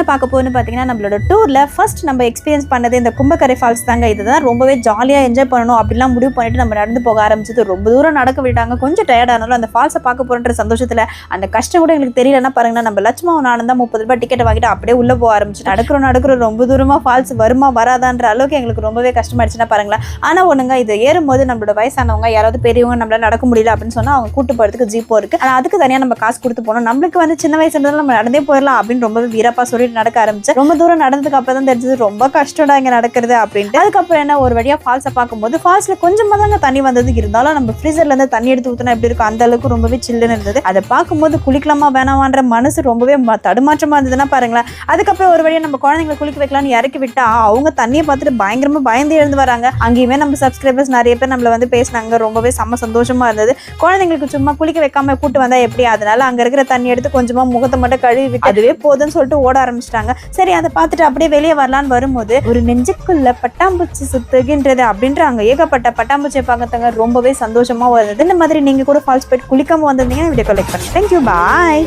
என்ன பார்க்க போகணும்னு பார்த்தீங்கன்னா நம்மளோட டூரில் ஃபர்ஸ்ட் நம்ம எக்ஸ்பீரியன்ஸ் பண்ணது இந்த கும்பக்கரை ஃபால்ஸ் தாங்க. இதுதான் ரொம்பவே ஜாலியாக என்ஜாய் பண்ணணும் அப்படிலாம் முடிவு பண்ணிட்டு நம்ம நடந்து போக ஆரம்பிச்சது. ரொம்ப தூரம் நடக்க விட்டாங்க கொஞ்சம் டயர்டானாலும் அந்த ஃபால்ஸை பார்க்க போகிறன்ற சந்தோஷத்தில் அந்த கஷ்டம் கூட எங்களுக்கு தெரியலன்னா பாருங்கன்னா நம்ம லட்சுமணன் தான் முப்பது ரூபாய் டிக்கெட் வாங்கிட்டு அப்படியே உள்ளே போக ஆரம்பிச்சு நடக்கிறோம் நடக்கிறோம். ரொம்ப தூரமாக ஃபால்ஸ் வருமா வராதான்ற அளவுக்கு எங்களுக்கு ரொம்பவே கஷ்டமாயிடுச்சுன்னா பாருங்களேன். ஆனால் ஒன்றுங்க இது ஏறும்போது நம்மளோட வயசானவங்க யாராவது பெரியவங்க நம்மளால் நடக்க முடியல அப்படின்னு சொன்னால் அவங்க கூட்டு போகிறதுக்கு ஜீப்போ இருக்குது ஆனால் அதுக்கு தனியாக நம்ம காசு கொடுத்து போனோம் நம்மளுக்கு வந்து சின்ன வயசுல இருந்தாலும் நம்ம நடந்தே போயிடலாம் அப்படின்னு ரொம்பவே வீரப்பாக சொல்லி நடக்க ஆரம்பிச்சு ரொம்ப தூரம் நடந்ததுக்கு அப்புறம் தான் தெரிஞ்சது ரொம்ப கஷ்டம்டா இங்க நடக்கிறது அப்படின்ட்டு. அதுக்கப்புறம் என்ன ஒரு வழியா ஃபால்ஸை பார்க்கும்போது ஃபால்ஸ்ல கொஞ்சமா தாங்க தண்ணி வந்தது. இருந்தாலும் நம்ம ஃப்ரீசர்ல இருந்து தண்ணி எடுத்து ஊத்தினா எப்படி இருக்கும்? அந்த அளவுக்கு ரொம்பவே சில்லுன்னு இருந்தது. அதை பார்க்கும்போது குளிக்கலாமா வேணாமான்ற மனசு ரொம்பவே தடுமாற்றமா இருந்ததுன்னா பாருங்களேன். அதுக்கப்புறம் ஒரு வழியா நம்ம குழந்தைங்களை குளிக்க வைக்கலாம்னு இறக்கி விட்டா அவங்க தண்ணியை பார்த்துட்டு பயங்கரமா பயந்து எழுந்து வராங்க. அங்கேயுமே நம்ம சப்ஸ்கிரைபர்ஸ் நிறைய பேர் நம்மள வந்து பேசினாங்க. ரொம்பவே செம்ம சந்தோஷமா இருந்தது. குழந்தைங்களுக்கு சும்மா குளிக்க வைக்காம கூட்டு வந்தா எப்படி? அதனால அங்க இருக்கிற தண்ணி எடுத்து கொஞ்சமா முகத்தை மட்டும் கழுவி அதுவே போதும்னு சொல்லிட்டு ஓட ஆரம்பிச்சிட்டாங்க. சரி அதை பார்த்துட்டு அப்படியே வெளியே வரலான்னு வரும்போது ஒரு நெஞ்சுக்குள்ள பட்டாம்பூச்சி சுத்துகின்றது அப்படின்ற அங்க ஏகப்பட்ட பட்டாம்பூச்சியை பார்க்கறதுங்க ரொம்பவே சந்தோஷமா வருது. இந்த மாதிரி நீங்க கூட ஃபால்ஸ் போயிட்டு குளிக்காம வந்திருந்தீங்கன்னா வீடியோ கலெக்ட் பண்ணுறேன் தேங்க்யூ பாய்